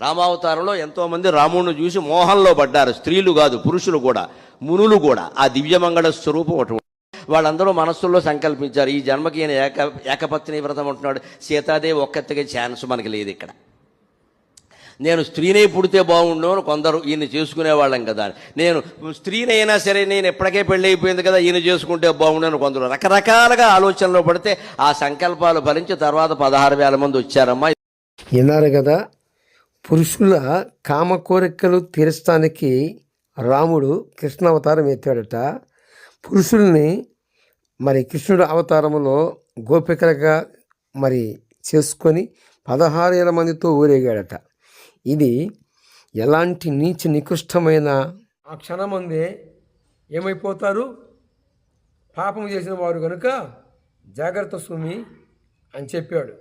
రామావతారంలో ఎంతోమంది రాముడిని చూసి మోహంలో పడ్డారు. స్త్రీలు కాదు పురుషులు కూడా మునులు కూడా. ఆ దివ్యమంగళ స్వరూపం అటువంటి వాళ్ళందరూ మనస్సుల్లో సంకల్పించారు. ఈ జన్మకి ఈయన ఏక ఏకపత్ని వ్రతం ఉంటున్నాడు సీతాదేవి ఒక్కతిగా ఛాన్స్ మనకి లేదు ఇక్కడ. నేను స్త్రీనే పుడితే బాగుండు అని కొందరు ఈయన చేసుకునేవాళ్ళం కదా. నేను స్త్రీనైనా సరే నేను ఎప్పటికే పెళ్ళి అయిపోయింది కదా ఈయన చేసుకుంటే బాగుండు అని కొందరు రకరకాలుగా ఆలోచనలో పడితే ఆ సంకల్పాలు ఫలించి తర్వాత పదహారు వేల మంది వచ్చారమ్మా. విన్నారు కదా పురుషుల కామ కోరికలు తీర్చడానికి రాముడు కృష్ణ అవతారం ఎత్తాడట. పురుషుల్ని మరి కృష్ణుడు అవతారంలో గోపికలుగా మరి చేసుకొని పదహారు వేల మందితో ఊరేగాడట. ఇది ఎలాంటి నీచ నికృష్టమైన ఆ క్షణమందే ఏమైపోతారు? పాపం చేసిన వారు కనుక జాగ్రత్త సుమి అని చెప్పాడు.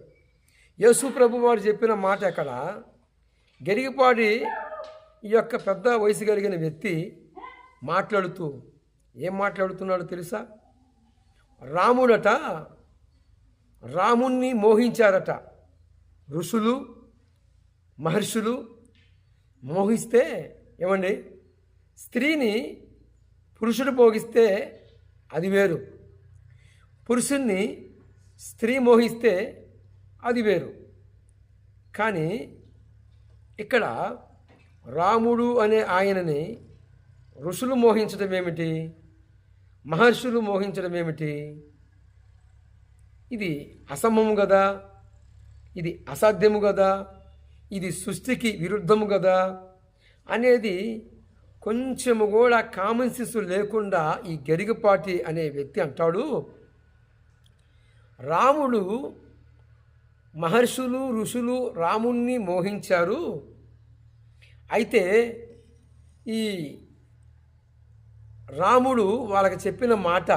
యేసు ప్రభు వారు చెప్పిన మాట అక్కడ గరిగిపాడి ఈ యొక్క పెద్ద వయసు కలిగిన వ్యక్తి మాట్లాడుతూ ఏం మాట్లాడుతున్నాడో తెలుసా? రాముడట రాముణ్ణి మోహించారట. ఋషులు మహర్షులు మోహిస్తే ఏమండి? స్త్రీని పురుషుడు భోగిస్తే అది వేరు. పురుషుణ్ణి స్త్రీ మోహిస్తే అది వేరు. కానీ ఇక్కడ రాముడు అనే ఆయనని ఋషులు మోహించడం ఏమిటి? మహర్షులు మోహించడం ఏమిటి? ఇది అసమము కదా ఇది అసాధ్యము కదా ఇది సృష్టికి విరుద్ధము కదా అనేది కొంచెము కూడా కామన్ సెన్స్ లేకుండా ఈ గరిగపాటి అనే వ్యక్తి అంటాడు. రాముడు మహర్షులు ఋషులు రాముణ్ణి మోహించారు. అయితే ఈ రాముడు వాళ్ళకి చెప్పిన మాట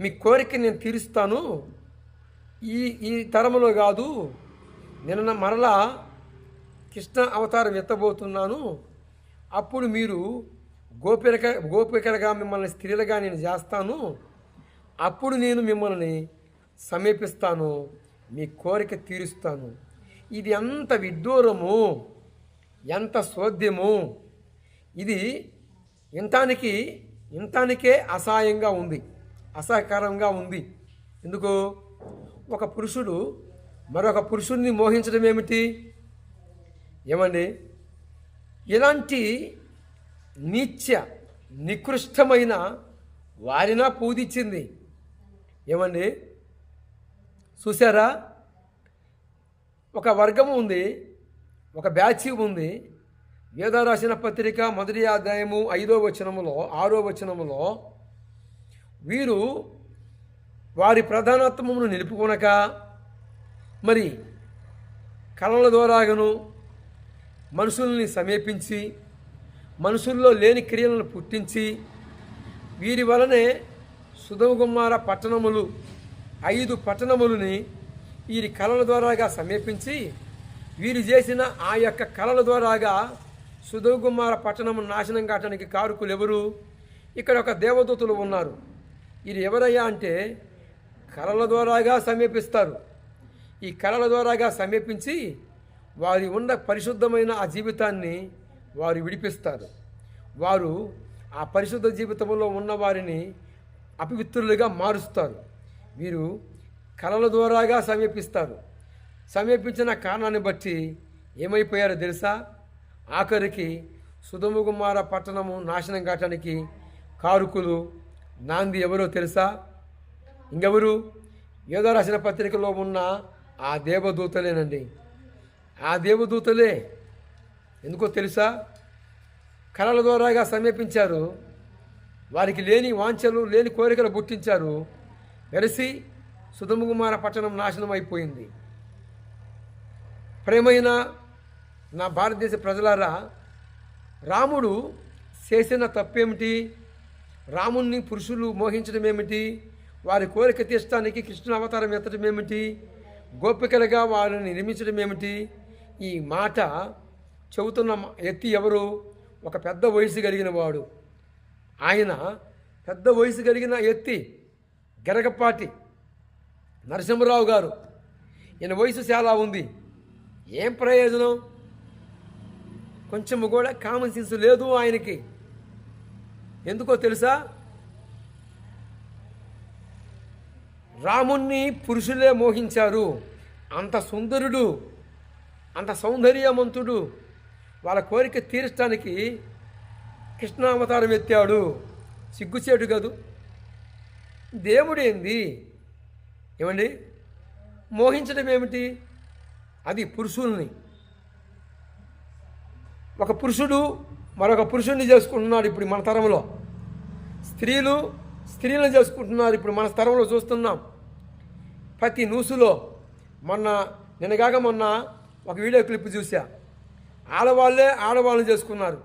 మీ కోరిక నేను తీరుస్తాను. ఈ ఈ తరములో కాదు నిన్న మరలా కృష్ణ అవతారం ఎత్తబోతున్నాను. అప్పుడు మీరు గోపిక గోపికలుగా మిమ్మల్ని స్త్రీలుగా నేను చేస్తాను. అప్పుడు నేను మిమ్మల్ని సమీపిస్తాను. మీ కోరిక తీరుస్తాను. ఇది ఎంత విడ్డూరము ఎంత సోద్యము ఇది ఇంతానికి ఇంతానికే అసహాయంగా ఉంది అసహకరంగా ఉంది. ఎందుకు? ఒక పురుషుడు మరొక పురుషుడిని మోహించడం ఏమిటి? ఏమండి? ఇలాంటి నీత్య నికృష్టమైన వారినా పూదిచ్చింది. ఏమండి? చూసారా ఒక వర్గం ఉంది ఒక బ్యాచ్ ఉంది. వేద రాసిన పత్రిక మొదటి అధ్యాయము ఐదో వచనములో ఆరో వచనములో వీరు వారి ప్రధానత్వమును నిలుపుకొనక మరి కళల ద్వారాగను మనుషుల్ని సమీపించి మనుషుల్లో లేని క్రియలను పుట్టించి వీరి వలనే సుధమగుమార పట్టణములు ఐదు పట్టణములని వీరి కళల ద్వారాగా సమీపించి వీరు చేసిన ఆ యొక్క కళల ద్వారాగా సుధోకుమార పట్టణము నాశనం కావడానికి కారుకులు ఎవరు ఇక్కడ ఒక దేవదూతలు ఉన్నారు. వీరు ఎవరయ్యా అంటే కళల ద్వారాగా సమీపిస్తారు. ఈ కళల ద్వారాగా సమీపించి వారి ఉన్న పరిశుద్ధమైన ఆ జీవితాన్ని వారు విడిపిస్తారు. వారు ఆ పరిశుద్ధ జీవితంలో ఉన్న వారిని అపవిత్రులుగా మారుస్తారు. వీరు కళల ద్వారాగా సమీపిస్తారు. సమీపించిన కారణాన్ని బట్టి ఏమైపోయారో తెలుసా? ఆఖరికి సుధముకుమార పట్టణము నాశనం కావటానికి కారుకులు నాంది ఎవరో తెలుసా? ఇంకెవరు? ఏదో రాసిన పత్రికలో ఉన్న ఆ దేవదూతలేనండి. ఆ దేవదూతలే ఎందుకో తెలుసా? కళల ద్వారాగా సమీపించారు. వారికి లేని వాంఛలు లేని కోరికలు పుట్టించారు వెరసి సుధముకుమార పట్టణం నాశనం అయిపోయింది ప్రేమైన నా భారతదేశ ప్రజలారా రాముడు చేసిన తప్పేమిటి? రాముణ్ణి పురుషులు మోహించడం ఏమిటి వారి కోరిక తీర్చడానికి కృష్ణ అవతారం ఎత్తడం ఏమిటి గోపికలుగా వారిని నిర్మించడం ఏమిటి ఈ మాట చెబుతున్న ఎత్తి ఎవరు? ఒక పెద్ద వయసు కలిగిన వాడు ఆయన పెద్ద వయసు కలిగిన ఎత్తి గరగపాటి నరసింహరావు గారు. ఈయన వయసు చాలా ఉంది. ఏం ప్రయోజనం? కొంచెము కూడా కామన్ సెన్స్ లేదు ఆయనకి. ఎందుకో తెలుసా? రాముణ్ణి పురుషులే మోహించారు. అంత సుందరుడు అంత సౌందర్యవంతుడు. వాళ్ళ కోరిక తీర్చడానికి కృష్ణావతారం ఎత్తాడు. సిగ్గుచేటు కదూ. దేవుడేంది? ఏమండి? మోహించడం ఏమిటి? అది పురుషుల్ని. ఒక పురుషుడు మరొక పురుషుడిని చేసుకుంటున్నాడు ఇప్పుడు మన తరంలో. స్త్రీలు స్త్రీలను చేసుకుంటున్నారు ఇప్పుడు మన తరంలో చూస్తున్నాం. ప్రతి న్యూస్లో మొన్న నిన్నగాక మొన్న ఒక వీడియో క్లిప్ చూసా ఆడవాళ్ళే ఆడవాళ్ళని చేసుకున్నారు.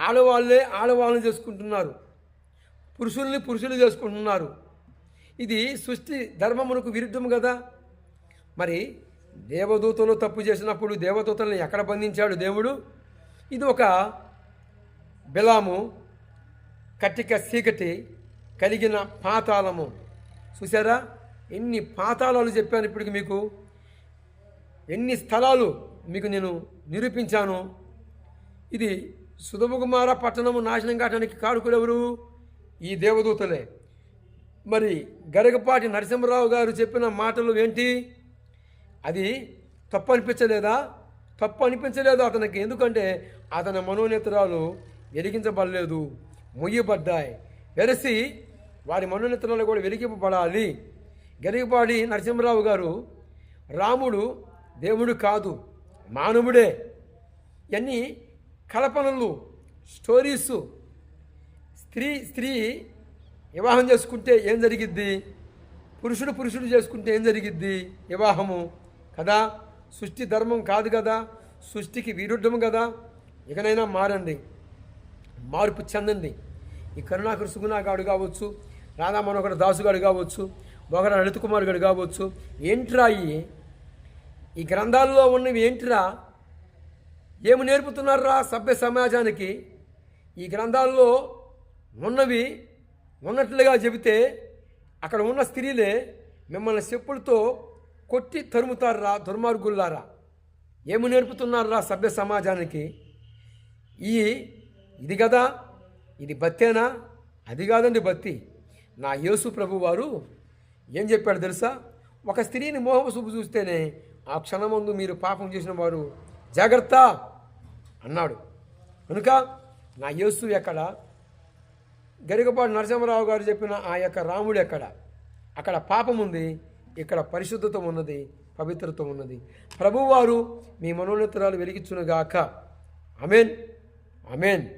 ఆడవాళ్ళే ఆడవాళ్ళని చేసుకుంటున్నారు. పురుషుల్ని పురుషులు చేసుకుంటున్నారు. ఇది సృష్టి ధర్మమునకు విరుద్ధం కదా మరి దేవదూతలు తప్పు చేసినప్పుడు దేవదూతలను ఎక్కడ బంధించాడు దేవుడు? ఇది ఒక బిలాము కట్టిక చీకటి కలిగిన పాతాళము. చూసారా ఎన్ని పాతాళాలు చెప్పాను ఇప్పటికి మీకు? ఎన్ని స్థలాలు మీకు నేను నిరూపించాను? ఇది సుధముకుమార పట్టణము నాశనం కావడానికి కారుకులు ఎవరు ఈ దేవదూతలే. మరి గరగపాటి నరసింహరావు గారు చెప్పిన మాటలు ఏంటి? అది తప్పు అనిపించలేదా తప్పు అనిపించలేదు అతనికి. ఎందుకంటే అతని మనోనేత్రాలు వెలిగించబడలేదు మొయ్యబడ్డాయి. వెరసి వారి మనోనేత్రాలు కూడా వెలిగింపబడాలి. గరిగపాటి నరసింహరావు గారు రాముడు దేవుడు కాదు మానవుడే. ఇవన్నీ కల్పనలు స్టోరీసు స్త్రీ స్త్రీ వివాహం చేసుకుంటే ఏం జరిగిద్ది? పురుషుడు పురుషుడు చేసుకుంటే ఏం జరిగిద్ది? వివాహము. కదా? సృష్టి ధర్మం కాదు కదా? సృష్టికి విరుద్ధం కదా? ఇకనైనా మారండి. మార్పు చెందండి. ఈ కరుణాకర్ సుగుణాగాడు కావచ్చు రాధా మనోహర దాసుగాడు కావచ్చు బొగర లలిత కుమార్ గారు కావచ్చు ఏంట్రా ఈ? ఈ గ్రంథాల్లో ఉన్నవి ఏంట్రా? ఏమి నేర్పుతున్నారా సభ్య సమాజానికి? ఈ గ్రంథాల్లో ఉన్నవి ఉన్నట్లుగా చెబితే అక్కడ ఉన్న స్త్రీలే మిమ్మల్ని చెప్పులతో కొట్టి తరుముతారా దుర్మార్గుల్లారా? ఏమి నేర్పుతున్నారా సభ్య సమాజానికి? ఈ ఇది కదా ఇది బత్తేనా? అది కాదండి బత్తి. నా యేసు ప్రభు వారు ఏం చెప్పాడు తెలుసా? ఒక స్త్రీని మోహం చూపు చూస్తేనే ఆ క్షణమందు మీరు పాపం చేసిన వారు జాగ్రత్త అన్నాడు. కనుక నా యేసు ఎక్కడ గరికపాటి నరసింహరావు గారు చెప్పిన ఆ యొక్క రాముడు ఎక్కడ? అక్కడ పాపం ఉంది ఇక్కడ పరిశుద్ధత ఉన్నది పవిత్రత ఉన్నది. ప్రభువారు మీ మనోన్నతరాలు వెలిగించునుగాక. అమేన్ అమేన్